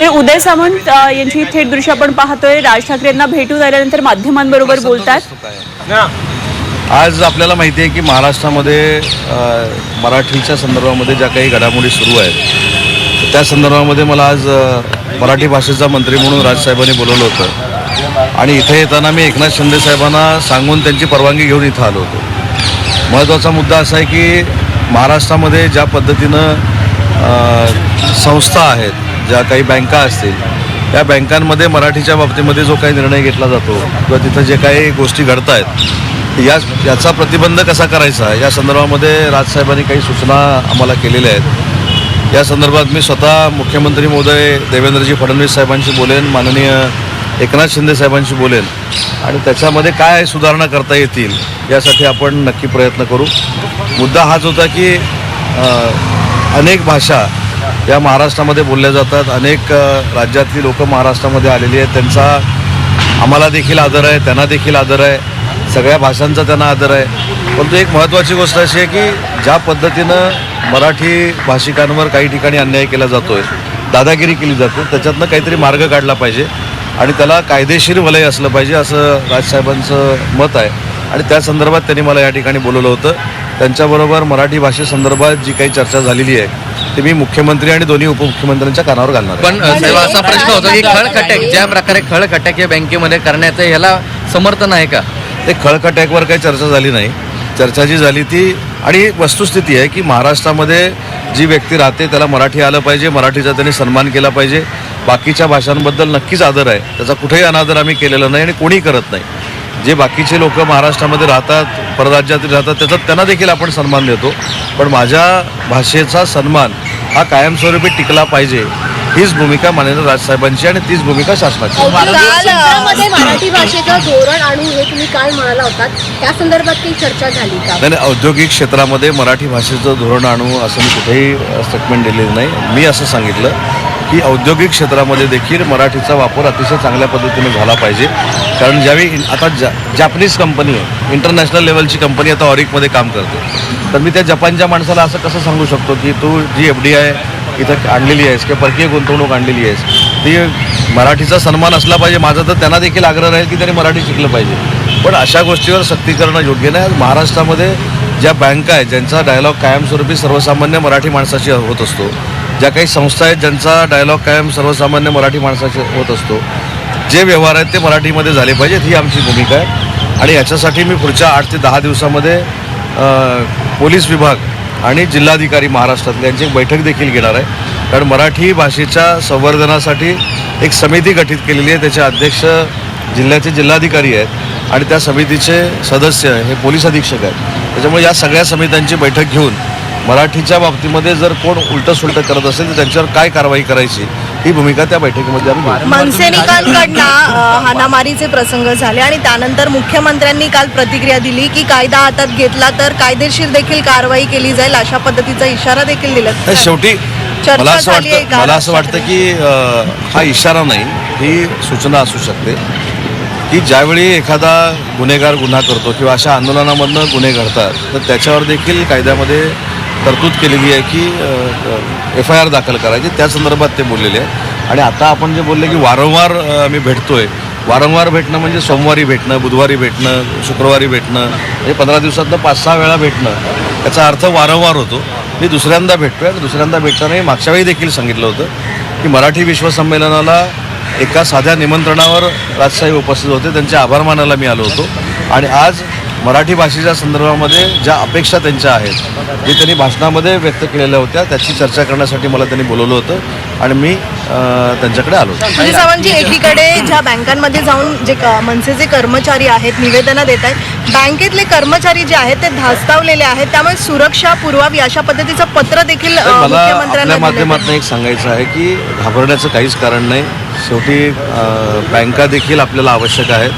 हे उदय सामंत यांची थेट दृश्य आपण पाहतोय. राज ठाकरे यांना भेटून आल्यानंतर माध्यमांबरोबर बोलतात. आज आपल्याला माहिती आहे की महाराष्ट्रामध्ये मराठीच्या संदर्भामध्ये ज्या काही घडामोडी सुरू आहेत त्या संदर्भामध्ये मला आज मराठी भाषेचा मंत्री म्हणून राजसाहेबांनी बोलवलं होतं. आणि इथे येताना मी एकनाथ शिंदे साहेबांना सांगून त्यांची परवानगी घेऊन इथं आलो होतो. महत्त्वाचा मुद्दा असा आहे की महाराष्ट्रामध्ये ज्या पद्धतीनं संस्था आहेत ज्या काही बँका असतील त्या बँकांमध्ये मराठीच्या बाबतीमध्ये जो काही निर्णय घेतला जातो किंवा तिथं जे काही गोष्टी घडत आहेत या याचा प्रतिबंध कसा करायचा? या संदर्भामध्ये राजसाहेबांनी काही सूचना आम्हाला केलेल्या आहेत. या संदर्भात मी स्वतः मुख्यमंत्री महोदय देवेंद्रजी फडणवीस साहेबांशी बोलेन माननीय एकनाथ शिंदे साहेबांशी बोलेन. आणि त्याच्यामध्ये काय सुधारणा करता येतील यासाठी आपण नक्की प्रयत्न करू. मुद्दा हाच होता की अनेक भाषा या महाराष्ट्रामध्ये बोलल्या जातात. अनेक राज्यातली लोक महाराष्ट्रामध्ये आलेली आहेत. त्यांचा आम्हाला देखील आदर आहे त्यांना देखील आदर आहे. सगळ्या भाषांचा त्यांना आदर आहे. परंतु एक महत्त्वाची गोष्ट अशी आहे की ज्या पद्धतीनं मराठी भाषिकांवर काही ठिकाणी अन्याय केला जातोय दादागिरी केली जाते त्याच्यातनं काहीतरी मार्ग काढला पाहिजे आणि त्याला कायदेशीर वलय असलं पाहिजे असं राजसाहेबांचं मत आहे. आणि त्या संदर्भात त्यांनी मला या ठिकाणी बोलवलं होतं. त्यांच्याबरोबर मराठी भाषेसंदर्भात जी काही चर्चा झालेली आहे ती मी मुख्यमंत्री आणि दोन्ही उपमुख्यमंत्र्यांच्या कानावर घालणार. पण साहेब असा प्रश्न होता की खळखटक ज्या प्रकारे खळखटक हे बँकेमध्ये करण्याचं ह्याला समर्थन आहे का? ते खळखटॅकवर काही चर्चा झाली नाही. चर्चा जी झाली ती आणि वस्तुस्थिती आहे की महाराष्ट्रामध्ये जी व्यक्ती राहते त्याला मराठी आलं पाहिजे मराठीचा त्यांनी सन्मान केला पाहिजे. बाकीच्या भाषांबद्दल नक्कीच आदर आहे. त्याचा कुठेही अनादर आम्ही केलेला नाही आणि कोणी करत नाही. जे बाकीचे लोक महाराष्ट्रामध्ये राहतात परराज्यातील राहतात त्याचा त्यांना देखील आपण सन्मान देतो. पण माझ्या भाषेचा सन्मान हा कायमस्वरूपी टिकला पाहिजे हीच भूमिका माननीय राजसाहेबांची आणि तीच भूमिका शासनाची. आहे. काल मध्ये मराठी भाषेचं धोरण आणू हे तुम्ही काल म्हणाला होतात? त्या संदर्भात काही चर्चा झाली का? नाही नाही, औद्योगिक क्षेत्रामध्ये मराठी भाषेचं धोरण आणू असं मी कुठेही स्टेटमेंट दिलेलं नाही. मी असं सांगितलं. की औद्योगिक क्षेत्रामध्ये देखील मराठीचा वापर अतिशय चांगल्या पद्धतीने झाला पाहिजे. कारण ज्यावेळी आता जा जॅपनीज कंपनी आहे इंटरनॅशनल लेवलची कंपनी आता ऑरिकमध्ये काम करते. तर मी त्या जपानच्या माणसाला असं कसं सांगू शकतो की तू जी एफ डी आय इथं आणलेली आहेस किंवा परकीय गुंतवणूक आणलेली आहेस ती मराठीचा सन्मान असला पाहिजे. माझा तर त्यांना देखील आग्रह राहील की त्यांनी मराठी शिकलं पाहिजे. पण अशा गोष्टीवर सक्ती करणं योग्य नाही. महाराष्ट्रामध्ये ज्या बँका आहेत ज्यांचा डायलॉग कायमस्वरूपी सर्वसामान्य मराठी माणसाशी होत असतो ज्या काही संस्था आहेत ज्यांचा डायलॉग कायम सर्वसामान्य मराठी माणसाशी होत असतो जे व्यवहार आहेत ते मराठीमध्ये झाले पाहिजेत ही आमची भूमिका आहे. आणि याच्यासाठी मी पुढच्या आठ ते दहा दिवसामध्ये पोलीस विभाग आणि जिल्हाधिकारी महाराष्ट्रातले यांची एक बैठक देखील घेणार आहे. कारण मराठी भाषेच्या संवर्धनासाठी एक समिती गठीत केलेली आहे त्याचे अध्यक्ष जिल्ह्याचे जिल्हाधिकारी आहेत आणि त्या समितीचे सदस्य हे पोलीस अधीक्षक आहेत. त्याच्यामुळे या सगळ्या समित्यांची बैठक घेऊन मराठीच्या बाबतीमध्ये जर कोण उलटं सुलटं करत असेल तर त्यांच्यावर काय कारवाई करायची? ही भूमिका त्या बैठकीमध्ये आम्ही. मनसैनिकांकडनं अ, हाणामारीचे प्रसंग झाले आणि त्यानंतर मुख्यमंत्र्यांनी काल प्रतिक्रिया दिली की कायदा हातात घेतला तर कायदेशीर देखील कारवाई केली जाईल अशा पद्धतीचा इशारा देखील दिला. शेवटी मला असं वाटतं का? मला असं वाटतं की हा इशारा नाही. ही सूचना असू शकते. की ज्यावेळी एखादा गुन्हेगार गुन्हा करतो किंवा अशा आंदोलनामधनं गुन्हे घडतात तर त्याच्यावर देखील कायद्यामध्ये तरतूद केलेली आहे की एफ आय आर दाखल करायची. त्या संदर्भात ते बोललेले आहे आणि आता आपण जे बोलले की वारंवार अं, आम्ही भेटतोय. वारंवार भेटणं म्हणजे सोमवारी भेटणं बुधवारी भेटणं शुक्रवारी भेटणं म्हणजे पंधरा दिवसातनं पाच सहा वेळा भेटणं. याचा अर्थ वारंवार होतो. मी दुसऱ्यांदा भेटतोय. आणि दुसऱ्यांदा भेटताना मागच्या वेळी देखील सांगितलं होतं की मराठी विश्वसंमेलनाला एका साध्या निमंत्रणावर राजसाहेब उपस्थित होते. त्यांचे आभार मानायला मी आलो होतो. आणि आज मराठी भाषेच्या संदर्भामध्ये ज्या अपेक्षा त्यांच्या आहेत जे त्यांनी भाषणामध्ये व्यक्त केलेल्या होत्या त्याची चर्चा करण्यासाठी मला त्यांनी बोलवलं होतं आणि मी त्यांच्याकडे आलो होतो. म्हणजे सावंतजी एकीकडे ज्या बँकांमध्ये जाऊन जे मनसेचे कर्मचारी आहेत निवेदनं देत आहेत बँकेतले कर्मचारी जे आहेत ते धास्तावलेले आहेत. त्यामुळे सुरक्षा पुरवावी अशा पद्धतीचं पत्र देखील मला माध्यमातून एक सांगायचं आहे की घाबरण्याचं काहीच कारण नाही. शेवटी बँका देखील आपल्याला आवश्यक आहेत.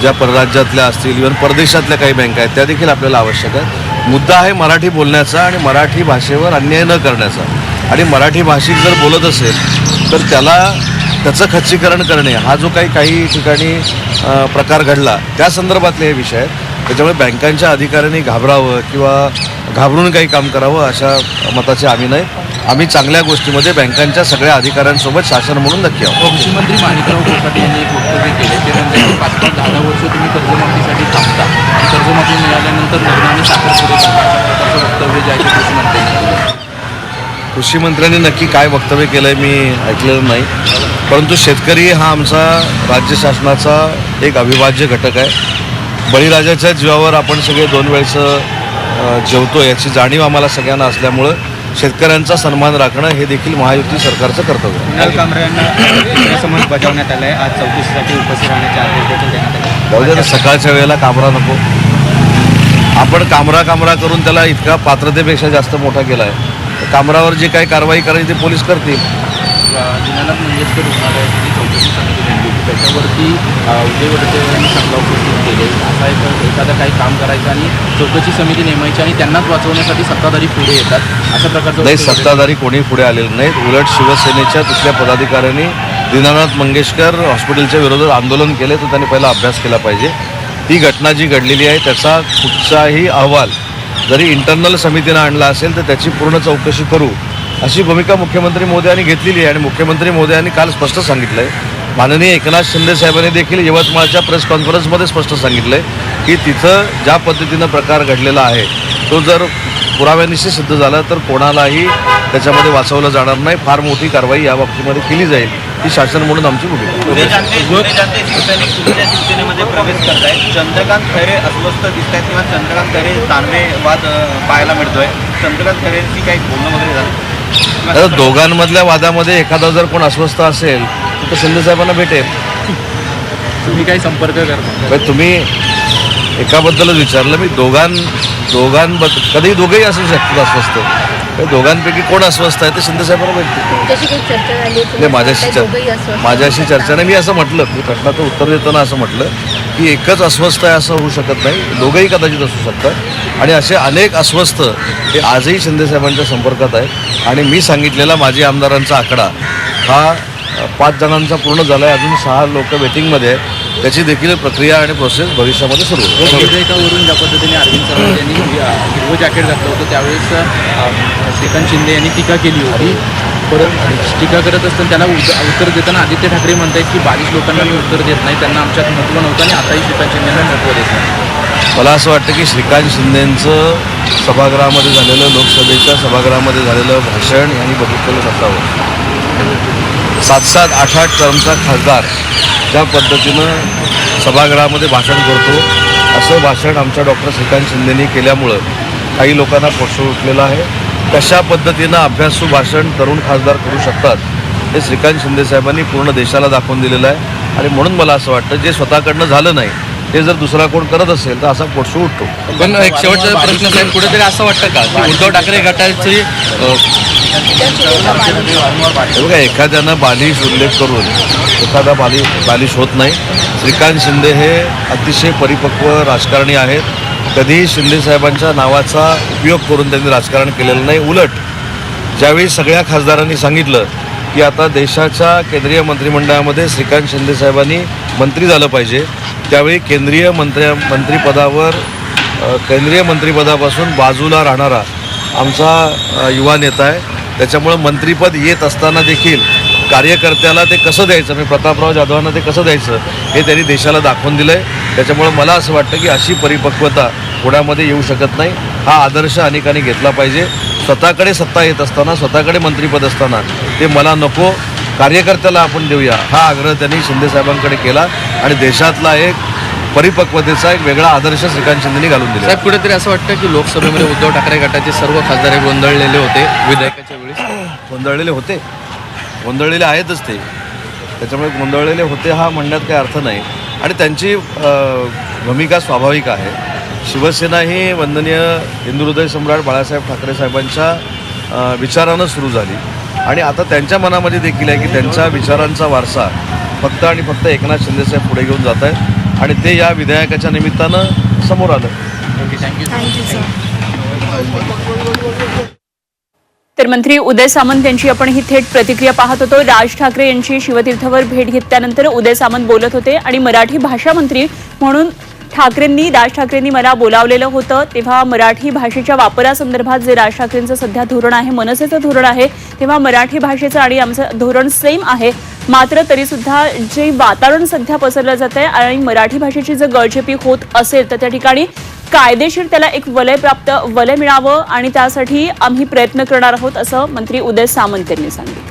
ज्या परराज्यातल्या असतील इव्हन परदेशातल्या काही बँका आहेत त्या देखील आपल्याला आवश्यक आहेत. मुद्दा आहे मराठी बोलण्याचा आणि मराठी भाषेवर अन्याय न करण्याचा. आणि मराठी भाषिक जर बोलत असेल तर त्याला त्याचं खच्चीकरण करणे हा जो काही काही ठिकाणी प्रकार घडला त्या संदर्भातले हे विषय आहेत. त्याच्यामुळे बँकांच्या अधिकाऱ्यांनी घाबरावं किंवा घाबरून काही काम करावं अशा मताचे आम्ही नाही. आम्ही चांगल्या गोष्टीमध्ये बँकांच्या सगळ्या अधिकाऱ्यांसोबत शासन म्हणून नक्की आहोत. कृषी मंत्री माणिकराव कोकाटे यांनी एक वक्तव्य केले ते म्हणजे पाच पाच दहा दहा वर्ष तुम्ही कर्जमाफीसाठी थांबता कर्जमाफी मिळाल्यानंतर लग्न आणि साखरपुडे करता अशा प्रकारचं वक्तव्य जे आहे ते कृषी मंत्र्यांनी केलं. कृषी मंत्र्यांनी नक्की काय वक्तव्य केलं आहे मी ऐकलेलं नाही. परंतु शेतकरी हा आमचा राज्य शासनाचा एक अविभाज्य घटक आहे. बळीराजाच्या जीवावर आपण सगळे दोन वेळचं जेवतो याची जाणीव आम्हाला सगळ्यांना असल्यामुळं शेतकऱ्यांचा सन्मान राखणं हे देखील महायुती सरकारचं कर्तव्य आहे. कुणाल यांना बजावण्यात आलं आहे आज चौकशीसाठी उपस्थित राहण्याचे आदेश देखील देण्यात आले. जाऊ दे ना, सकाळच्या वेळेला कामरा नको. आपण कामरा कामरा करून त्याला इतका पात्रतेपेक्षा जास्त मोठा केला आहे कामरावर जे काही कारवाई करायची ते पोलीस करतील. दीनानाथ मंगेशकर रुग्णालयाची जी चौकशी समिती नेमली होती. त्याच्यावरती उदय शंका उपस्थित केली. असा एक एखादं काही काम करायचं आणि चौकशी समिती नेमायची आणि त्यांनाच वाचवण्यासाठी सत्ताधारी पुढे येतात. अशा प्रकारचं नाही सत्ताधारी कोणी पुढे आलेले नाहीत. उलट शिवसेनेच्या तिथल्या पदाधिकाऱ्यांनी दीनानाथ मंगेशकर हॉस्पिटलच्या विरोधात आंदोलन केले तर त्यांनी पहिला अभ्यास केला पाहिजे. ती घटना जी घडलेली आहे त्याचा कुठचाही अहवाल जरी इंटरनल समितीनं आणला असेल तर त्याची पूर्ण चौकशी करू. अशी भूमिका मुख्यमंत्री मोदयांनी घेतलेली आहे आणि मुख्यमंत्री मोदयांनी काल स्पष्ट सांगितलं आहे माननीय एकनाथ शिंदे साहेबांनी देखील यवतमाळच्या प्रेस कॉन्फरन्समध्ये स्पष्ट सांगितलं आहे की तिथं ज्या पद्धतीनं प्रकार घडलेला आहे तो जर पुराव्यानिशी सिद्ध झाला तर कोणालाही त्याच्यामध्ये वाचवलं जाणार नाही. फार मोठी कारवाई या बाबतीमध्ये केली जाईल ही शासन म्हणून आमची भूमिका प्रवेश करत आहे शिवसेनेमध्ये प्रवेश चंद्रकांत खैरे अस्वस्थ दिसत आहेत किंवा चंद्रकांत खैरे तानवे वाद पाहायला मिळतोय. चंद्रकांत खैरेंची काही बोलणं वगैरे झालं? आता दोघांमधल्या वादामध्ये एखादा जर कोण अस्वस्थ असेल तर शिंदे साहेबांना भेटेल. तुम्ही काही संपर्क करता तुम्ही एकाबद्दलच विचारलं. मी दोघां दोघांबद्दल कधी दोघेही असू शकतात अस्वस्थ. दोघांपैकी कोण अस्वस्थ आहे ते शिंदे साहेबांना भेटतील माझ्याशी चर्चा माझ्याशी चर्चा नाही. मी असं म्हटलं. मी प्रश्नाचं उत्तर देताना असं म्हटलं. की एकच अस्वस्थ आहे असं होऊ शकत नाही. दोघंही कदाचित असू शकतात. आणि असे अनेक अस्वस्थ हे आजही शिंदेसाहेबांच्या संपर्कात आहेत. आणि मी सांगितलेला माजी आमदारांचा आकडा हा पाच जणांचा पूर्ण झाला आहे अजून सहा लोक वेटिंगमध्ये आहे त्याची देखील प्रक्रिया आणि प्रोसेस भविष्यामध्ये सुरू विधेयकावरून ज्या पद्धतीने अरविंद सावंत यांनी हिरवं जॅकेट घातलं होतं त्यावेळेस श्रीकांत शिंदे यांनी टीका केली होती. परत टीका करत असताना त्याला उत्तर देताना आदित्य ठाकरे म्हणतायत की बावीस लोकांना मी उत्तर देत नाही त्यांना आमच्यात महत्त्व नव्हतं आणि आताही श्रीकांत शिंदेला महत्त्व देत नाही. मला असं वाटतं की श्रीकांत शिंदेंचं सभागृहामध्ये झालेलं लोकसभेच्या सभागृहामध्ये झालेलं भाषण यांनी बघितलेलं नसावं सात सात आठ आठ टर्मचा खासदार ज्या पद्धतीनं सभागृहामध्ये भाषण करतो असं भाषण आमच्या डॉक्टर श्रीकांत शिंदेनी केल्यामुळं काही लोकांना पोषण उठलेलं आहे. कशा पद्धतीनं अभ्यासू भाषण तरुण खासदार करू शकतात हे श्रीकांत शिंदे साहेबांनी पूर्ण देशाला दाखवून दिलेलं आहे. आणि म्हणून मला असं वाटतं जे स्वतःकडनं झालं नाही ते जर दुसरा कोण करत असेल तर असा पोटसू उठतो. पण एक शेवटचा प्रश्न साहेब कुठेतरी असं वाटतं का की उद्धव ठाकरे गटाची बघा एखाद्यानं बालिश उल्लेख करून एखादा बाली बालिश होत नाही. श्रीकांत शिंदे हे अतिशय परिपक्व राजकारणी आहेत. कधीही शिंदेसाहेबांच्या नावाचा उपयोग करून त्यांनी राजकारण केलेलं नाही. उलट ज्यावेळी सगळ्या खासदारांनी सांगितलं की आता देशाच्या केंद्रीय मंत्रिमंडळामध्ये श्रीकांत शिंदेसाहेबांनी मंत्री झालं पाहिजे त्यावेळी केंद्रीय मंत्र्या मंत्रिपदावर केंद्रीय मंत्रिपदापासून बाजूला राहणारा आमचा युवा नेता आहे. त्याच्यामुळं मंत्रिपद येत असताना देखील कार्यकर्त्याला ते कसं द्यायचं? मी प्रतापराव जाधवांना ते कसं द्यायचं? हे त्यांनी देशाला दाखवून दिलं आहे त्याच्यामुळं मला असं वाटतं की अशी परिपक्वता पुण्यामध्ये येऊ शकत नाही. हा आदर्श अनेकांनी घेतला पाहिजे. स्वतःकडे सत्ता येत असताना स्वतःकडे मंत्रिपद असताना ते मला नको. कार्यकर्त्याला आपण देऊया. हा आग्रह त्यांनी शिंदेसाहेबांकडे केला आणि देशातला एक परिपक्वतेचा एक वेगळा आदर्श श्रीकांत शिंदेनी घालून दिला. साहेब कुठेतरी असं वाटतं की लोकसभेमध्ये उद्धव ठाकरे गटाचे सर्व खासदार हे गोंधळलेले होते विधेयकाच्या वेळी? गोंधळलेले होते. गोंधळलेले आहेतच ते. त्याच्यामुळे गोंधळलेले होते हा म्हणण्यात काही अर्थ नाही. आणि त्यांची भूमिका स्वाभाविक आहे. शिवसेना ही वंदनीय हिंदू हृदय सम्राट बाळासाहेब ठाकरे साहेबांच्या विचारानं सुरू झाली. आणि आता त्यांच्या मनामध्ये देखील आहे की त्यांच्या विचारांचा वारसा फक्त आणि फक्त एकनाथ शिंदेसाहेब पुढे घेऊन जात आहेत. आणि ते या विधेयकाच्या निमित्तानं समोर आलं. तर मंत्री उदय सामंत यांची आपण ही थेट प्रतिक्रिया पाहत होतो. राज ठाकरे यांची शिवतीर्थावर भेट घेतल्यानंतर उदय सामंत बोलत होते आणि मराठी भाषा मंत्री म्हणून ठाकरेंनी राज ठाकरेंनी मला बोलावलेलं होतं. तेव्हा मराठी भाषेच्या वापरासंदर्भात जे राज ठाकरेंचं सध्या धोरण आहे मनसेचं धोरण आहे तेव्हा मराठी भाषेचं आणि आमचं धोरण सेम आहे. मात्र तरीसुद्धा जे वातावरण सध्या पसरलं जात आहे आणि मराठी भाषेची जर गळचेपी होत असेल तर त्या ठिकाणी कायदेशीर त्याला एक वलय प्राप्त वलय मिळावं आणि त्यासाठी आम्ही प्रयत्न करणार आहोत असं मंत्री उदय सामंत यांनी सांगितलं.